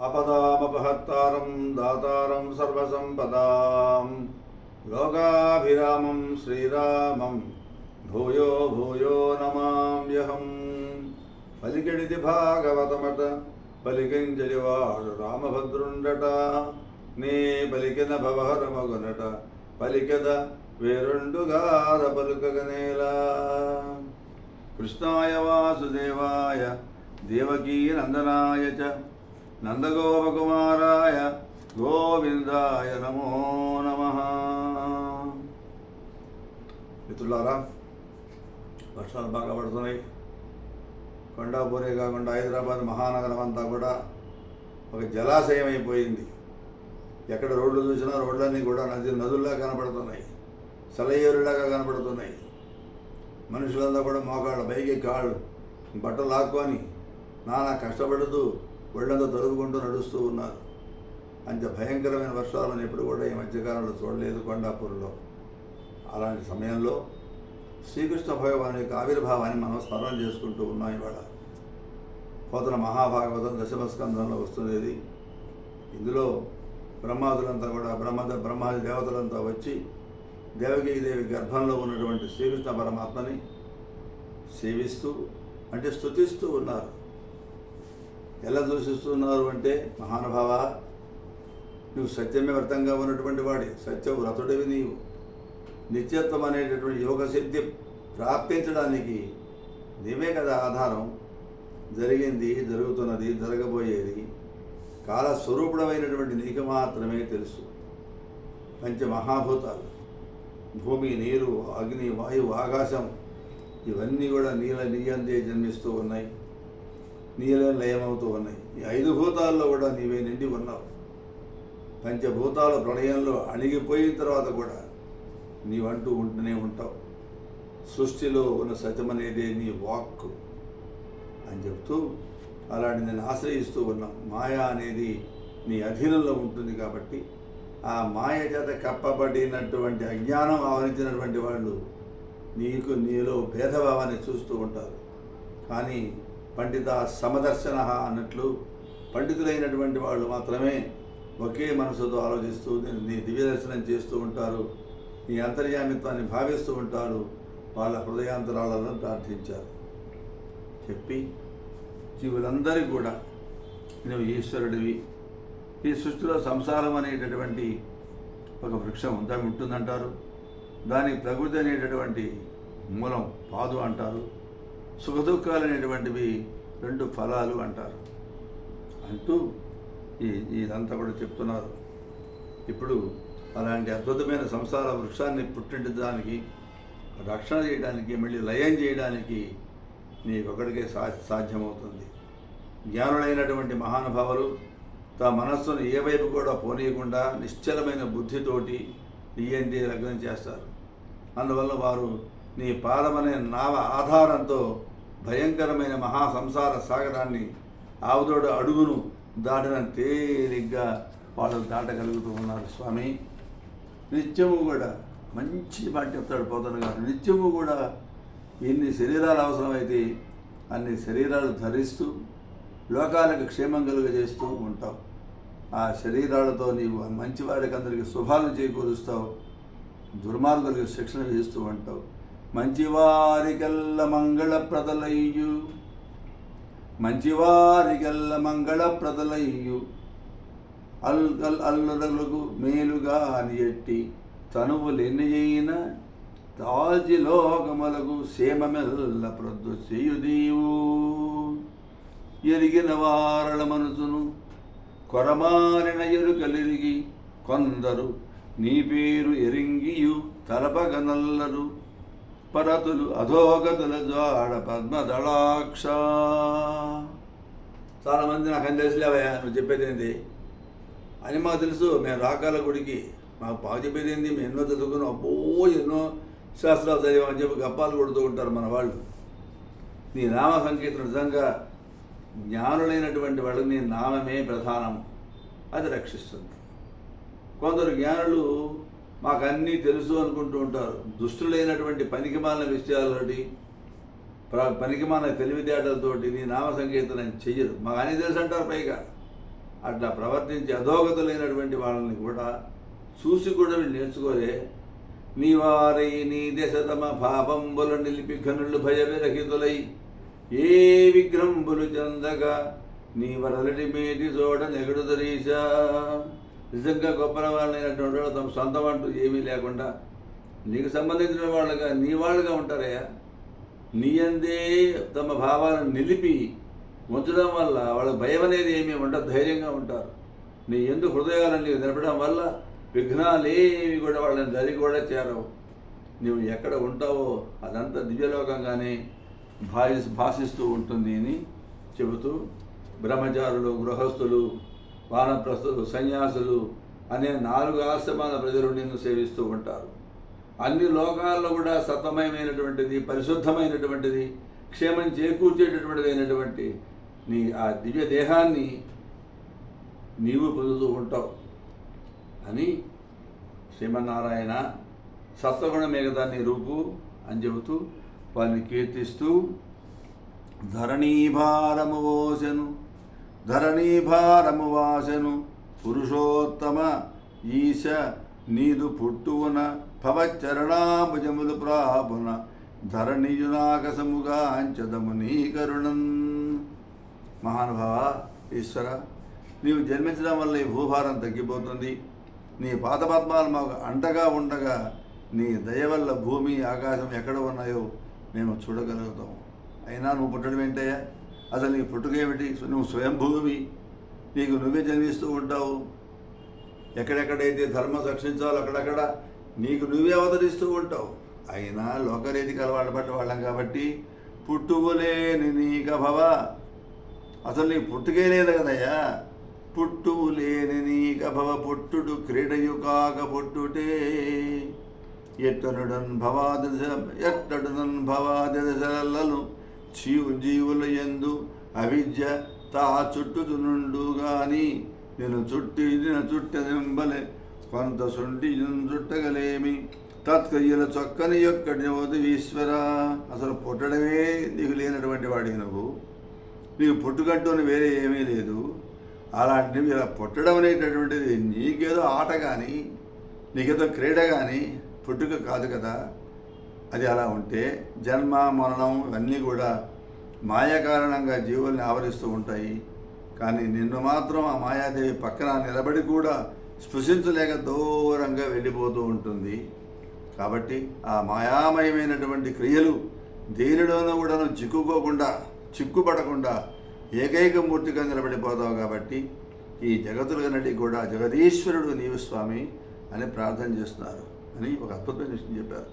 ఆపదామపహర్తారం దాతారం సర్వసంపదాం లోకాభిరామం శ్రీరామం భూయో భూయో నమామ్యహం పలికెడిది భాగవతమట పలికించడివాడు రామభద్రుండట నీ పలికిన భవహరమగునట పలికెద వేరుండుగార పలుకగనేలా కృష్ణాయ వాసుదేవాయ దేవకీ నందనాయ చ నందగోపకుమారాయ గోవిందాయ నమో నమ మిత్రులారా వర్షాలు బాగా పడుతున్నాయి. కొండాపూరే కాకుండా హైదరాబాద్ మహానగరం అంతా కూడా ఒక జలాశయం అయిపోయింది ఎక్కడ రోడ్లు చూసినా రోడ్లన్నీ కూడా నది నదుల్లా కనపడుతున్నాయి. సెలయేరులాగా కనపడుతున్నాయి. మనుషులంతా కూడా మోకాళ్ళు పైకి కాళ్ళు బట్టలు లాక్కొని నానా కష్టపడుతూ ఒళ్ళంతా తొలుగుకుంటూ నడుస్తూ ఉన్నారు. అంత భయంకరమైన వర్షాలను ఎప్పుడు కూడా ఈ మధ్యకాలంలో చూడలేదు కొండాపూర్లో. అలాంటి సమయంలో శ్రీకృష్ణ భగవాన్ యొక్క ఆవిర్భావాన్ని మనం స్మరణ చేసుకుంటూ ఉన్నాం ఇవాళ. పోతన మహాభాగవతం దశమస్కంధంలో వస్తుంది ఇందులో బ్రహ్మాదులంతా కూడా బ్రహ్మ బ్రహ్మాది దేవతలంతా వచ్చి దేవకీదేవి గర్భంలో ఉన్నటువంటి శ్రీకృష్ణ పరమాత్మని సేవిస్తూ అంటే స్తుతిస్తూ ఉన్నారు. ఎలా దూషిస్తున్నారు అంటే మహానుభావ నువ్వు సత్యమే వ్రతంగా ఉన్నటువంటి వాడి సత్య వ్రతుడివి నీవు. నిత్యత్వం అనేటటువంటి యోగ సిద్ధి ప్రాప్తించడానికి నీవే కదా ఆధారం. జరిగింది జరుగుతున్నది జరగబోయేది. కాలస్వరూపుడమైనటువంటి నీకు మాత్రమే తెలుసు. పంచమహాభూతాలు భూమి నీరు అగ్ని వాయువు ఆకాశం ఇవన్నీ కూడా నీల నీయందే జన్మిస్తూ ఉన్నాయి. నీలో లయమవుతూ ఉన్నాయి. ఈ ఐదు భూతాల్లో కూడా నీవే నిండి ఉన్నావు. పంచభూతాల ప్రళయంలో అణిగిపోయిన తర్వాత కూడా నీవంటూ ఉంటూనే ఉంటావు. సృష్టిలో ఉన్న సత్యమనేదే నీ వాక్ అని చెప్తూ అలాంటి నేను ఆశ్రయిస్తూ ఉన్నాం. మాయా అనేది నీ అధీనంలో ఉంటుంది కాబట్టి ఆ మాయ చేత కప్పబడినటువంటి అజ్ఞానం ఆవరించినటువంటి వాళ్ళు నీకు నీలో భేదభావాన్ని చూస్తూ ఉంటారు. కానీ పండిత సమదర్శన అన్నట్లు పండితులైనటువంటి వాళ్ళు మాత్రమే ఒకే మనసుతో ఆలోచిస్తూ నీ- దివ్యదర్శనం దివ్య దర్శనం చేస్తూ ఉంటారు నీ అంతర్యామిత్వాన్ని భావిస్తూ ఉంటారు వాళ్ళ హృదయాంతరాలను ప్రార్థించారు. చెప్పి జీవులందరికీ కూడా నువ్వు ఈశ్వరుడివి. ఈ సృష్టిలో సంసారం అనేటటువంటి ఒక వృక్షం ఉందా ఉంటుందంటారు. దానికి ప్రకృతి అనేటటువంటి మూలం పాదు అంటారు. సుఖదుఖాలు అనేటువంటివి రెండు ఫలాలు అంటారు. అంటూ ఈ ఇదంతా కూడా చెప్తున్నారు. ఇప్పుడు అలాంటి అద్భుతమైన సంసార వృక్షాన్ని పుట్టించడానికి రక్షణ చేయడానికి మళ్ళీ లయం చేయడానికి నీకొకడికే సా సాధ్యమవుతుంది. జ్ఞానులైనటువంటి మహానుభావులు తమ మనస్సును ఏ వైపు కూడా పోనీయకుండా నిశ్చలమైన బుద్ధితోటి డిఎన్డి లగ్నం చేస్తారు. అందువల్ల వారు నీ పాదమనే నావ ఆధారంతో భయంకరమైన మహా సంసార సాగరాన్ని ఆవుదోడ అడుగును దాటిన తేలిగ్గా వాళ్ళు దాటగలుగుతూ ఉన్నారు స్వామి. నిత్యము కూడా మంచి మాట చెప్తాడు పోతన గారు. నిత్యము కూడా ఎన్ని శరీరాలు అవసరమైతే అన్ని శరీరాలు ధరిస్తూ లోకాలకు క్షేమం కలుగజేస్తూ ఉంటావు. ఆ శరీరాలతో నీవు మంచివారికి అందరికీ శుభాలను చేకూరుస్తావు. దుర్మార్గులకు శిక్షణ వేస్తూ ఉంటావు. మంచివారికల్ల మంగళప్రదలయ్యు. మంచివారికల్ల మంగళప్రదలయ్యు. అల్ అల్లుడలకు మేలుగా అని ఎట్టి తనువులెన్నయైన తాల్చి లోకములకు సేమమెల్ల ప్రొద్దు చేయుదీవు ఎరిగిన వారల మనసును కొరమారిన ఎరుకలిరిగి కొందరు నీ పేరు ఎరింగియు తలపగనల్లరు పరతులు అధోగతుల జాడ పద్మదళాక్ష. చాలామంది నాకు అని తెలుసులేవయ్యా నువ్వు చెప్పేది ఏంటి అని మాకు తెలుసు మేము రాకాల గుడికి. మాకు బాగా చెప్పేది ఏంటి మేము ఎన్నో చదువుకున్నాం అబ్బో ఎన్నో శాస్త్రాలు చదివామని చెప్పి గప్పాలు కొడుతూ ఉంటారు మన వాళ్ళు. నీ నామ సంకీర్తన నిజంగా జ్ఞానులైనటువంటి వాళ్ళకి నీ నామమే ప్రధానం అది రక్షిస్తుంది. కొందరు జ్ఞానులు మాకు అన్నీ తెలుసు అనుకుంటూ ఉంటారు. దుష్టులైనటువంటి పనికిమాలిన విషయాలతోటి ప్ర- పనికిమాలిన తెలివితేటలతోటి నీ నామ సంకీర్తనం చెయ్యరు. మాకు అన్ని తెలుసు అంటారు పైగా. అట్లా ప్రవర్తించి అధోగతులైనటువంటి వాళ్ళని కూడా చూసి కూడా వీళ్ళు నేర్చుకోరే. నీ వారై నీ దశతమ పాపంబుల నిలిపి కనులు భయవిరహితులై. ఏ విగ్రంబులు చెందగా నీ వరలటి మేటి చోట నెగడు దరీశా నిజంగా గొప్పల వాళ్ళైనటువంటి వాళ్ళు తమ సొంతం అంటూ ఏమీ లేకుండా నీకు సంబంధించిన వాళ్ళుగా నీ వాళ్ళుగా ఉంటారయ్యా. నీ అందే తమ భావాలను నిలిపి ఉంచడం వల్ల వాళ్ళకి భయం అనేది ఏమీ ఉండదు ధైర్యంగా ఉంటారు. నీ ఎందు హృదయాలను నీకు నిలపడం వల్ల విఘ్నాలేవి కూడా వాళ్ళని దరి కూడా చేరవు. నువ్వు ఎక్కడ ఉంటావో అదంతా దివ్యలోకంగానే భావి భాషిస్తూ ఉంటుంది అని చెబుతూ బ్రహ్మచారులు గృహస్థులు వానప్రస్థులు సన్యాసులు అనే నాలుగు ఆశ్రమాల ప్రజలు నిన్ను సేవిస్తూ ఉంటారు. అన్ని లోకాల్లో కూడా సతమయమైనటువంటిది పరిశుద్ధమైనటువంటిది క్షేమం చేకూర్చేటటువంటిది అయినటువంటి నీ ఆ దివ్య దేహాన్ని నీవు పొందుతూ ఉంటావు అని శ్రీమన్నారాయణ సత్వగుణ మేఘదాన్ని నీ రూపు అని చెబుతూ వారిని కీర్తిస్తూ ధరణీభారము ఓసెను ధరణీభారము వాసెను పురుషోత్తమ ఈశ నీదు పుట్టువున భవచరణాభుజములు ప్రాపున ధరణియునాకసముగా అంచదము నీ కరుణన్ మహానుభావ ఈశ్వర నీవు జన్మించడం వల్ల ఈ భూభారం తగ్గిపోతుంది. నీ పాదపద్మాలు మాకు అంటగా ఉండగా నీ దయ వల్ల భూమి ఆకాశం ఎక్కడ ఉన్నాయో మేము చూడగలుగుతాము అయినా నువ్వు పుట్టడం ఏంటయ్యా? అసలు నీ పుట్టుకేమిటి నువ్వు స్వయంభూమి. నీకు నువ్వే జన్మిస్తూ ఉంటావు. ఎక్కడెక్కడైతే ధర్మం రక్షించాలో అక్కడక్కడ నీకు నువ్వే అవతరిస్తూ ఉంటావు. అయినా లోకరీతికి అలవాటు పడ్డ వాళ్ళం కాబట్టి పుట్టువులేని నీక భవ. అసలు నీ పుట్టుకే లేదు కదయ్యా. పుట్టువు లేని నీక భవ పుట్టుడు క్రీడయు కాక పుట్టుటే. ఎట్టనుడన్ భవాదశ ఎట్టడునన్ భవాదశలలను చీవు జీవుల ఎందు అవిద్య తా చుట్టుతునుండు గాని నేను చుట్టి నేను చుట్టెంబలే కొంత సుంటి చుట్టగలేమి. తత్కయ్యల చొక్కని యొక్క ఈశ్వర. అసలు పుట్టడమే నీకు లేనటువంటి వాడికి నువ్వు. నీకు పుట్టుకట్టుని వేరే ఏమీ లేదు. అలాంటివి ఇలా పుట్టడం అనేటటువంటిది నీకేదో ఆట కానీ నీకేదో క్రీడ కానీ పుట్టుక కాదు కదా. అది అలా ఉంటే జన్మ మరణం ఇవన్నీ కూడా మాయ కారణంగా జీవుల్ని ఆవరిస్తూ ఉంటాయి. కానీ నిన్ను మాత్రం ఆ మాయాదేవి పక్కన నిలబడి కూడా స్పృశించలేక దూరంగా వెళ్ళిపోతూ ఉంటుంది. కాబట్టి ఆ మాయామయమైనటువంటి క్రియలు దేనిలోనూ కూడా చిక్కుకోకుండా చిక్కుపడకుండా ఏకైక మూర్తిగా నిలబడిపోతావు కాబట్టి ఈ జగతులన్నిటికీ కూడా జగదీశ్వరుడు నీవు స్వామి అని ప్రార్థన చేస్తున్నారు అని ఒక అద్భుతమైన విషయం చెప్పారు.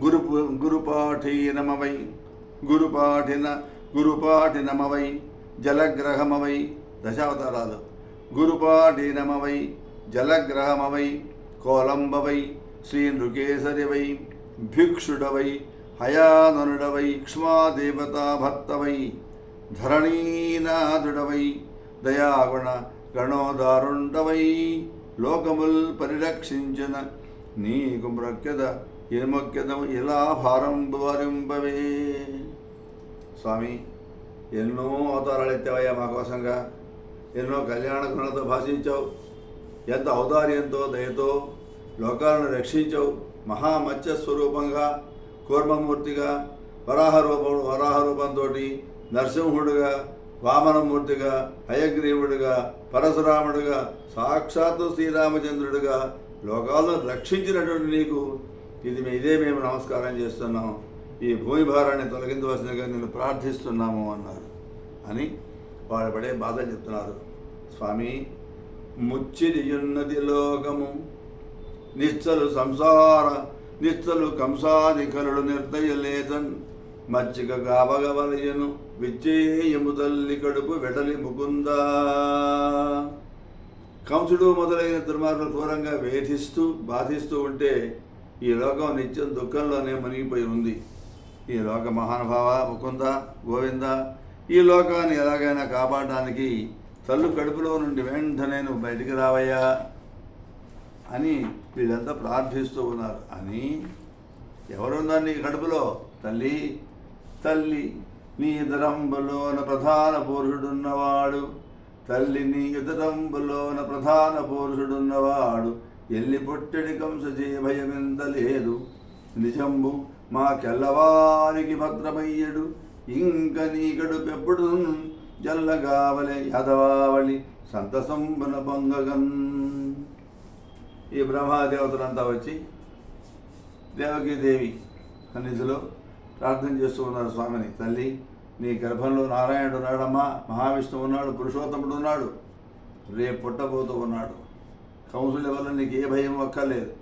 గురు గురుపాఠి నమవై. గురుపాఠిన గురుపాఠి నమవై. జలగ్రహమవై. దశావతారాలు. గురుపాఠి నమవై. జలగ్రహమవై. కోలంబవై. శ్రీ నృకేసరివై భిక్షుడవై. హయాననుడవై. క్ష్మాదేవతా భర్తవై ధరణీనాథుడవై. దయాగుణ గణోదారుండవై లోకముల్ పరిరక్షించిన. నీకు మ్రొక్కెద ఎనుమొక్కెదం ఇలా భారం వారింపవే స్వామి ఎన్నో అవతారాలు ఎత్తావయ్యా మా కోసంగా ఎన్నో కళ్యాణ గుణాలతో భాషించావు. ఎంత ఔదార్యంతో దయతో లోకాలను రక్షించావు. మహామత్స్య స్వరూపంగా కూర్మమూర్తిగా వరాహ రూపం వరాహ రూపంతో నరసింహుడుగా వామనమూర్తిగా హయగ్రీవుడిగా పరశురాముడిగా సాక్షాత్తు శ్రీరామచంద్రుడిగా లోకాలను రక్షించినటువంటి నీకు ఇది ఇదే మేము నమస్కారం చేస్తున్నాం. ఈ భూమి భారాన్ని తొలగించవలసిందిగా నేను ప్రార్థిస్తున్నాము అన్నారు. అని వాళ్ళు పడే బాధ చెప్తున్నారు. స్వామి ముచ్చిరియున్నది లోకము. నిశ్చలు సంసార నిశ్చలు కంసాధికరుడు నిర్దయలేదన్ మచ్చిక గావగవలయను విచ్చేయము తల్లి కడుపు వెడలి ముకుందా. కంసుడు మొదలైన దుర్మార్గులు దూరంగా వేధిస్తూ బాధిస్తూ ఉంటే ఈ లోకం నిత్యం దుఃఖంలోనే మునిగిపోయి ఉంది. ఈ లోక మహానుభావ ముకుంద గోవింద ఈ లోకాన్ని ఎలాగైనా కాపాడడానికి తల్లు కడుపులో నుండి వెంటనే నువ్వు బయటికి రావయ్యా అని వీళ్ళంతా ప్రార్థిస్తూ ఉన్నారు. అని ఎవరున్నారు నీ కడుపులో? తల్లి తల్లి నీ దరంబులోన ప్రధాన పురుషుడున్నవాడు. తల్లి నీ ఇతరంబులోన ప్రధాన పురుషుడున్నవాడు. ఎల్లి పుట్టెడి కంసజే భయమెంత లేదు నిజంబు మాకెల్లవారికి భద్రమయ్యడు. ఇంక నీకడు పెప్పుడు జల్లగావలే యాదవావళి సంతసంబన పొంగగన్ ఈ బ్రహ్మాదేవతలంతా వచ్చి దేవకీదేవి సన్నిధిలో ప్రార్థన చేస్తూ ఉన్నారు స్వామిని. తల్లి నీ గర్భంలో నారాయణుడు ఉన్నాడమ్మా. మహావిష్ణువు ఉన్నాడు పురుషోత్తముడు ఉన్నాడు. రేపు పుట్టబోతూ ఉన్నాడు. కౌన్సిల్ వల్ల నీకు ఏ భయం ఒక్కర్లేదు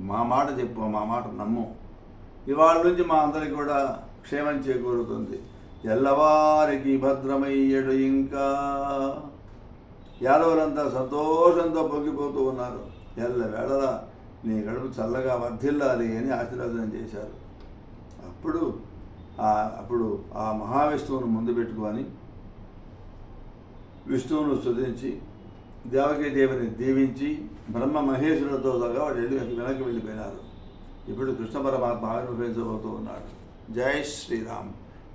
మా మాట చెప్పు మా మాట నమ్ము. ఇవాళ నుంచి మా అందరికి కూడా క్షేమం చేకూరుతుంది. ఎల్లవారికి భద్రమయ్యడు ఇంకా. యాదవులంతా సంతోషంతో పొంగిపోతూ ఉన్నారు. ఎల్ల వేళలా నీ గడుపు చల్లగా వర్ధిల్లాలి అని ఆశీర్వాదం చేశారు. అప్పుడు అప్పుడు ఆ మహావిష్ణువును ముందు పెట్టుకొని విష్ణువును స్తుతించి దేవకీ దేవిని దీవించి బ్రహ్మ మహేశ్వరులతో సగా వాడు వెళ్ళి వెనక్కి వెళ్ళిపోయినారు. ఇప్పుడు కృష్ణ పరమాత్మ ఆవిర్భవించబోతూ ఉన్నాడు. జై శ్రీరామ్.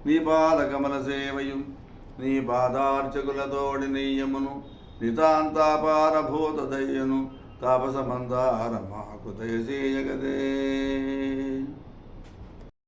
నీ పాద కమల సేవయు నీ పాదార్చకులతోడి నెయ్యమును నితాంతాపారభూత దయ్యను తాపస మందార మాకు దయచేయగదే.